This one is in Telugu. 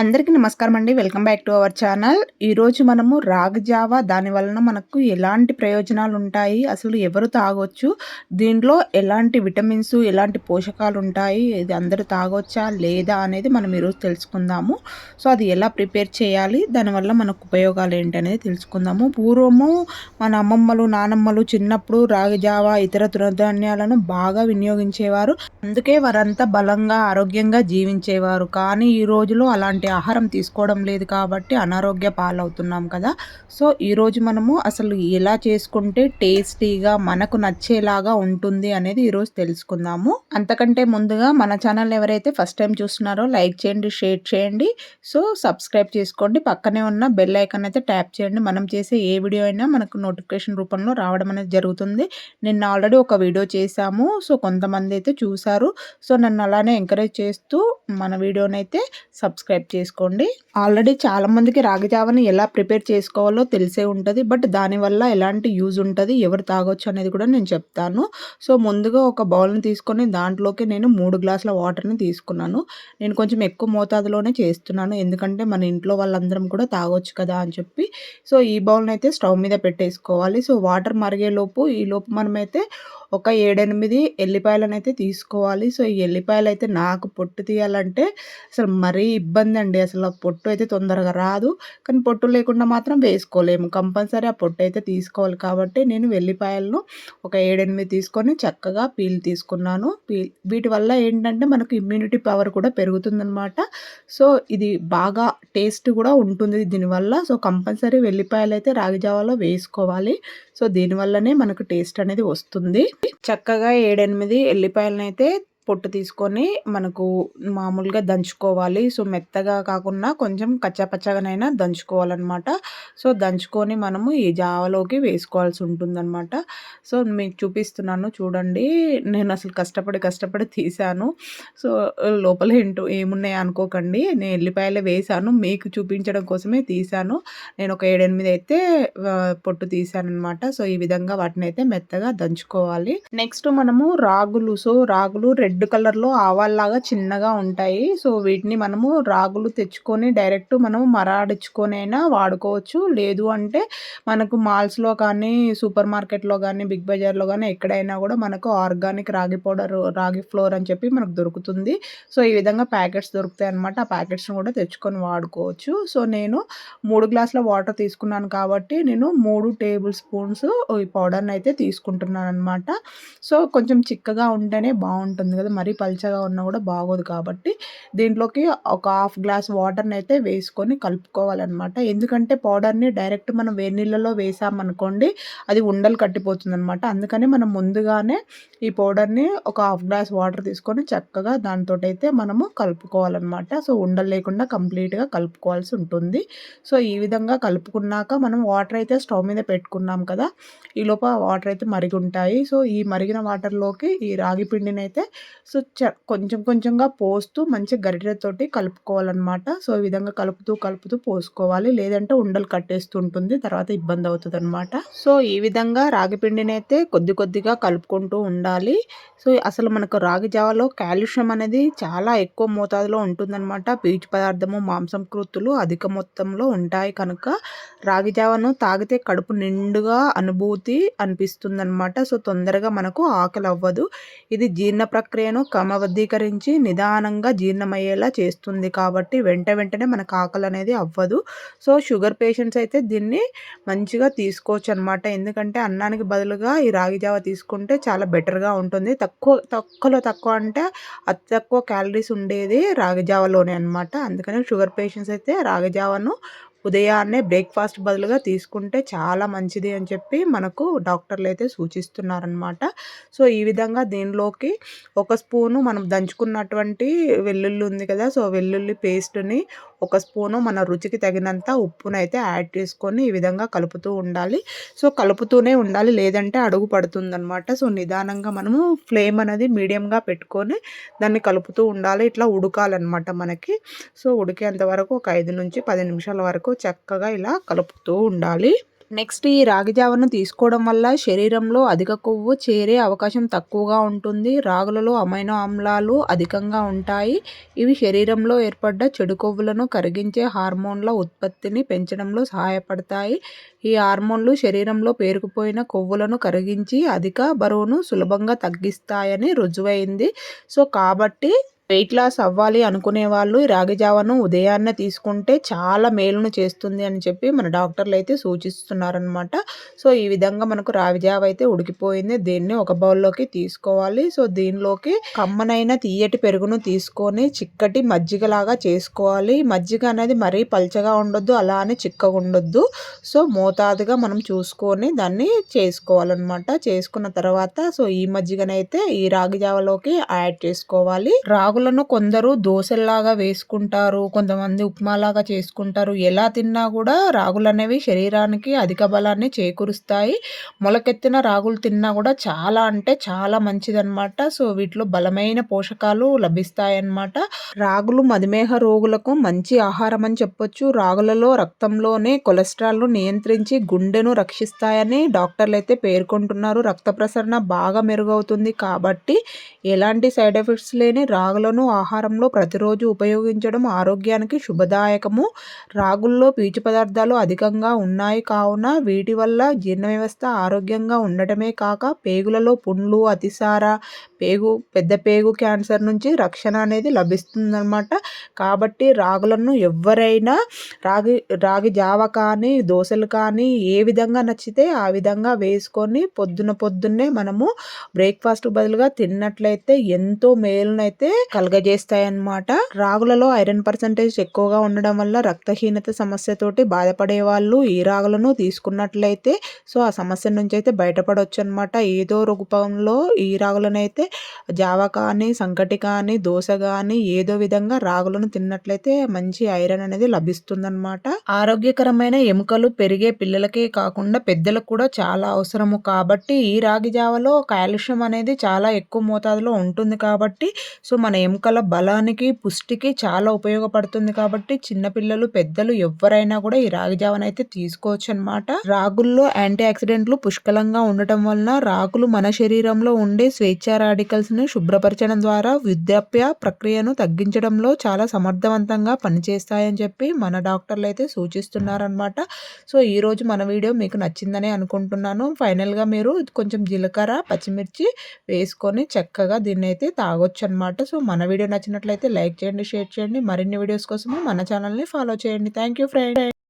అందరికీ నమస్కారం అండి. Welcome back to our channel. ఈరోజు మనము రాగి జావా దాని వలన మనకు ఎలాంటి ప్రయోజనాలు ఉంటాయి అసలు ఎవరు తాగొచ్చు దీంట్లో ఎలాంటి విటమిన్స్ ఎలాంటి పోషకాలు ఉంటాయి ఇది అందరూ తాగొచ్చా లేదా అనేది మనం ఈరోజు తెలుసుకుందాము. సో అది ఎలా ప్రిపేర్ చేయాలి దానివల్ల మనకు ఉపయోగాలు ఏంటి అనేది తెలుసుకుందాము. పూర్వము మన అమ్మమ్మలు నానమ్మలు చిన్నప్పుడు రాగి జావా ఇతర తృణధాన్యాలను బాగా వినియోగించేవారు. అందుకే వారంతా బలంగా ఆరోగ్యంగా జీవించేవారు. కానీ ఈ రోజులో అలాంటి అంటే ఆహారం తీసుకోవడం లేదు కాబట్టి అనారోగ్య పాలవుతున్నాం కదా. సో ఈరోజు మనము అసలు ఎలా చేసుకుంటే టేస్టీగా మనకు నచ్చేలాగా ఉంటుంది అనేది ఈరోజు తెలుసుకుందాము. అంతకంటే ముందుగా మన ఛానల్ ఎవరైతే ఫస్ట్ టైం చూస్తున్నారో లైక్ చేయండి షేర్ చేయండి. సో సబ్స్క్రైబ్ చేసుకోండి. పక్కనే ఉన్న బెల్ ఐకాన్ అయితే ట్యాప్ చేయండి. మనం చేసే ఏ వీడియో అయినా మనకు నోటిఫికేషన్ రూపంలో రావడం అనేది జరుగుతుంది. నిన్న ఆల్రెడీ ఒక వీడియో చేశాము. సో కొంతమంది అయితే చూశారు. సో నన్ను అలానే ఎంకరేజ్ చేస్తూ మన వీడియోనైతే సబ్స్క్రైబ్ చేసుకోండి. ఆల్రెడీ చాలామందికి రాగి జావని ఎలా ప్రిపేర్ చేసుకోవాలో తెలిసే ఉంటుంది. బట్ దానివల్ల ఎలాంటి యూజ్ ఉంటుంది ఎవరు తాగొచ్చు అనేది కూడా నేను చెప్తాను. సో ముందుగా ఒక బౌల్ని తీసుకొని దాంట్లోకి నేను మూడు గ్లాసుల వాటర్ని తీసుకున్నాను. నేను కొంచెం ఎక్కువ మోతాదులోనే చేస్తున్నాను. ఎందుకంటే మన ఇంట్లో వాళ్ళందరం కూడా తాగొచ్చు కదా అని చెప్పి. సో ఈ బౌల్ని అయితే స్టవ్ మీద పెట్టేసుకోవాలి. సో వాటర్ మరిగేలోపు ఈలోపు మనమైతే ఒక ఏడెనిమిది ఎల్లిపాయలను అయితే తీసుకోవాలి. సో ఈ ఎల్లిపాయలు అయితే నాకు పొట్టు తీయాలంటే అసలు మరీ ఇబ్బంది అండి అసలు ఆ పొట్టు అయితే తొందరగా రాదు. కానీ పొట్టు లేకుండా మాత్రం వేసుకోలేము. కంపల్సరీ ఆ పొట్టు అయితే తీసుకోవాలి కాబట్టి నేను వెల్లిపాయలను ఒక ఏడెనిమిది తీసుకొని చక్కగా పీల్ తీసుకున్నాను. పీల్ వీటి వల్ల ఏంటంటే మనకు ఇమ్యూనిటీ పవర్ కూడా పెరుగుతుందనమాట సో ఇది బాగా టేస్ట్ కూడా ఉంటుంది దీనివల్ల. సో కంపల్సరీ వెల్లిపాయలు అయితే రాగి జావాలో వేసుకోవాలి. సో దీనివల్లనే మనకు టేస్ట్ అనేది వస్తుంది. చక్కగా ఏడెనిమిది ఎల్లిపాయలను అయితే పొట్టు తీసుకొని మనకు మామూలుగా దంచుకోవాలి. సో మెత్తగా కాకుండా కొంచెం కచ్చాపచ్చగానైనా దంచుకోవాలన్నమాట. సో దంచుకొని మనము ఈ జావలోకి వేసుకోవాల్సి ఉంటుందన్నమాట. సో మీకు చూపిస్తున్నాను చూడండి. నేను అసలు కష్టపడి కష్టపడి తీసాను సో లోపల ఏంటో ఏమున్నాయి అనుకోకండి. నేను ఎల్లిపాయలు వేసాను మీకు చూపించడం కోసమే తీశాను. నేను ఒక ఏడెనిమిది అయితే పొట్టు తీసాను అనమాట సో ఈ విధంగా వాటిని అయితే మెత్తగా దంచుకోవాలి. నెక్స్ట్ మనము రాగులు. సో రాగులు రెడ్ రెడ్ కలర్లో ఆవాల్లాగా చిన్నగా ఉంటాయి. సో వీటిని మనము రాగులు తెచ్చుకొని డైరెక్ట్ మనము మరాడించుకొని వాడుకోవచ్చు. లేదు అంటే మనకు మాల్స్లో కానీ సూపర్ మార్కెట్లో కానీ బిగ్ బజార్లో కానీ ఎక్కడైనా కూడా మనకు ఆర్గానిక్ రాగి పౌడర్ రాగి ఫ్లోర్ అని చెప్పి మనకు దొరుకుతుంది. సో ఈ విధంగా ప్యాకెట్స్ దొరుకుతాయి అనమాట ఆ ప్యాకెట్స్ని కూడా తెచ్చుకొని వాడుకోవచ్చు. సో నేను మూడు గ్లాసుల వాటర్ తీసుకున్నాను కాబట్టి నేను మూడు టేబుల్ స్పూన్స్ ఈ పౌడర్ని అయితే తీసుకుంటున్నాను అనమాట సో కొంచెం చిక్కగా ఉంటేనే బాగుంటుంది కదా మరీ పల్చగా ఉన్నా కూడా బాగోదు కాబట్టి దీంట్లోకి ఒక హాఫ్ గ్లాస్ వాటర్ని అయితే వేసుకొని కలుపుకోవాలన్నమాట. ఎందుకంటే పౌడర్ని డైరెక్ట్ మనం వేడి నీళ్ళలో వేసామనుకోండి అది ఉండలు కట్టిపోతుంది అనమాట అందుకని మనం ముందుగానే ఈ పౌడర్ని ఒక హాఫ్ గ్లాస్ వాటర్ తీసుకొని చక్కగా దాంతో అయితే మనము కలుపుకోవాలన్నమాట. సో ఉండలు లేకుండా కంప్లీట్గా కలుపుకోవాల్సి ఉంటుంది. సో ఈ విధంగా కలుపుకున్నాక మనం వాటర్ అయితే స్టవ్ మీద పెట్టుకున్నాం కదా ఈ లోప వాటర్ అయితే మరిగి ఉంటాయి. సో ఈ మరిగిన వాటర్లోకి ఈ రాగి పిండిని అయితే సో చ కొంచెం కొంచెంగా పోస్తూ మంచిగా గరిటెతోటి కలుపుకోవాలన్నమాట. సో ఈ విధంగా కలుపుతూ కలుపుతూ పోసుకోవాలి. లేదంటే ఉండలు కట్టేస్తుంటుంది తర్వాత ఇబ్బంది అవుతుంది అనమాట సో ఈ విధంగా రాగి పిండిని అయితే కొద్ది కొద్దిగా కలుపుకుంటూ ఉండాలి. సో అసలు మనకు రాగి జావలో కాల్షియం అనేది చాలా ఎక్కువ మోతాదులో ఉంటుందన్నమాట. పీచు పదార్థము మాంసం కృతులు అధిక మొత్తంలో ఉంటాయి కనుక. రాగి జావను తాగితే కడుపు నిండుగా అనుభూతి అనిపిస్తుందన్నమాట. సో తొందరగా మనకు ఆకలి అవ్వదు ఇది జీర్ణ ప్రక్రియ ప్రక్రియను క్రమబద్ధీకరించి నిదానంగా జీర్ణమయ్యేలా చేస్తుంది కాబట్టి వెంట వెంటనే మనకు ఆకలి అనేది అవ్వదు. సో షుగర్ పేషెంట్స్ అయితే దీన్ని మంచిగా తీసుకోవచ్చు అనమాట ఎందుకంటే అన్నానికి బదులుగా ఈ రాగి జావ తీసుకుంటే చాలా బెటర్గా ఉంటుంది. తక్కువ తక్కువలో తక్కువ అంటే అతి తక్కువ క్యాలరీస్ ఉండేది రాగి జావలోనే అనమాట. అందుకని షుగర్ పేషెంట్స్ అయితే రాగి జావను ఉదయాన్నే బ్రేక్ఫాస్ట్ బదులుగా తీసుకుంటే చాలా మంచిది అని చెప్పి మనకు డాక్టర్లు అయితే సూచిస్తున్నారనమాట సో ఈ విధంగా దీనిలోకి ఒక స్పూను మనం దంచుకున్నటువంటి వెల్లుల్లి ఉంది కదా సో వెల్లుల్లి పేస్ట్ని ఒక స్పూను మన రుచికి తగినంత ఉప్పునైతే యాడ్ చేసుకొని ఈ విధంగా కలుపుతూ ఉండాలి. సో కలుపుతూనే ఉండాలి. లేదంటే అడుగు పడుతుందనమాట సో నిదానంగా మనము ఫ్లేమ్ అనేది మీడియంగా పెట్టుకొని దాన్ని కలుపుతూ ఉండాలి. ఇట్లా ఉడకాలన్నమాట మనకి. సో ఉడికేంత వరకు ఒక ఐదు నుంచి పది నిమిషాల వరకు చక్కగా ఇలా కలుపుతూ ఉండాలి. నెక్స్ట్ ఈ రాగి జావను తీసుకోవడం వల్ల శరీరంలో అధిక కొవ్వు చేరే అవకాశం తక్కువగా ఉంటుంది. రాగులలో అమైనో ఆమ్లాలు అధికంగా ఉంటాయి. ఇవి శరీరంలో ఏర్పడ్డ చెడు కొవ్వులను కరిగించే హార్మోన్ల ఉత్పత్తిని పెంచడంలో సహాయపడతాయి. ఈ హార్మోన్లు శరీరంలో పేరుకుపోయిన కొవ్వులను కరిగించి అధిక బరువును సులభంగా తగ్గిస్తాయని రుజువైంది. సో కాబట్టి వెయిట్ లాస్ అవ్వాలి అనుకునే వాళ్ళు రాగి జావను ఉదయాన్నే తీసుకుంటే చాలా మేలును చేస్తుంది అని చెప్పి మన డాక్టర్లు అయితే సూచిస్తున్నారనమాట సో ఈ విధంగా మనకు రాగి జావ అయితే ఉడికిపోయింది. దీన్ని ఒక బౌల్లోకి తీసుకోవాలి. సో దీనిలోకి కమ్మనైన తీయటి పెరుగును తీసుకొని చిక్కటి మజ్జిగలాగా చేసుకోవాలి. మజ్జిగ అనేది మరీ పల్చగా ఉండొద్దు అలా అని చిక్కగా ఉండొద్దు. సో మోతాదుగా మనం చూసుకొని దాన్ని చేసుకోవాలన్నమాట. చేసుకున్న తర్వాత సో ఈ మజ్జిగనైతే ఈ రాగి జావలోకి యాడ్ చేసుకోవాలి. రాగులు రాగులను కొందరు దోశల్లాగా వేసుకుంటారు కొంతమంది ఉప్మాలాగా చేసుకుంటారు. ఎలా తిన్నా కూడా రాగులు అనేవి శరీరానికి అధిక బలాన్ని చేకూరుస్తాయి. మొలకెత్తిన రాగులు తిన్నా కూడా చాలా అంటే చాలా మంచిదన్నమాట. సో వీటిలో బలమైన పోషకాలు లభిస్తాయన్నమాట. రాగులు మధుమేహ రోగులకు మంచి ఆహారం అని చెప్పొచ్చు. రాగులలో రక్తంలోనే కొలెస్ట్రాల్ను నియంత్రించి గుండెను రక్షిస్తాయని డాక్టర్లు అయితే పేర్కొంటున్నారు. రక్త ప్రసరణ బాగా మెరుగవుతుంది కాబట్టి ఎలాంటి సైడ్ ఎఫెక్ట్స్ లేని రాగుల రాగులను ఆహారంలో ప్రతిరోజు ఉపయోగించడం ఆరోగ్యానికి శుభదాయకము. రాగుల్లో పీచు పదార్థాలు అధికంగా ఉన్నాయి కావున వీటి వల్ల జీర్ణ వ్యవస్థ ఆరోగ్యంగా ఉండటమే కాక పేగులలో పుండ్లు అతిసార పేగు పెద్ద పేగు క్యాన్సర్ నుంచి రక్షణ అనేది లభిస్తుందన్నమాట. కాబట్టి రాగులను ఎవరైనా రాగి రాగి జావ కానీ దోశలు కానీ ఏ విధంగా నచ్చితే ఆ విధంగా వేసుకొని పొద్దున పొద్దున్నే మనము బ్రేక్ఫాస్ట్ బదులుగా తిన్నట్లయితే ఎంతో మేలునైతే కలగజేస్తాయన్నమాట. రాగులలో ఐరన్ పర్సంటేజ్ ఎక్కువగా ఉండడం వల్ల రక్తహీనత సమస్యతోటి బాధపడే వాళ్ళు ఈ రాగులను తీసుకున్నట్లయితే సో ఆ సమస్య నుంచి అయితే బయటపడవచ్చు అనమాట ఏదో రూపంలో ఈ రాగులను అయితే జావ కానీ సంకటి కానీ దోశ కానీ ఏదో విధంగా రాగులను తిన్నట్లయితే మంచి ఐరన్ అనేది లభిస్తుందన్నమాట. ఆరోగ్యకరమైన ఎముకలు పెరిగే పిల్లలకే కాకుండా పెద్దలకు కూడా చాలా అవసరము కాబట్టి ఈ రాగి జావలో కాల్షియం అనేది చాలా ఎక్కువ మోతాదులో ఉంటుంది కాబట్టి సో మన ఎముకల బలానికి పుష్టికి చాలా ఉపయోగపడుతుంది కాబట్టి చిన్నపిల్లలు పెద్దలు ఎవరైనా కూడా ఈ రాగి జావను అయితే తీసుకోవచ్చు అనమాట రాగుల్లో యాంటీ ఆక్సిడెంట్లు పుష్కలంగా ఉండటం వలన రాగులు మన శరీరంలో ఉండే స్వేచ్ఛ రాడికల్స్ని శుభ్రపరచడం ద్వారా వృద్ధాప్య ప్రక్రియను తగ్గించడంలో చాలా సమర్థవంతంగా పనిచేస్తాయని చెప్పి మన డాక్టర్లు అయితే సూచిస్తున్నారనమాట సో ఈ రోజు మన వీడియో మీకు నచ్చిందని అనుకుంటున్నాను. ఫైనల్గా మీరు కొంచెం జీలకర్ర పచ్చిమిర్చి వేసుకొని చక్కగా దీన్ని అయితే తాగొచ్చు అనమాట సో మన వీడియో నచ్చినట్లయితే లైక్ చేయండి షేర్ చేయండి. మరిన్ని వీడియోస్ కోసము మన ఛానల్ని ఫాలో చేయండి. Thank you friend.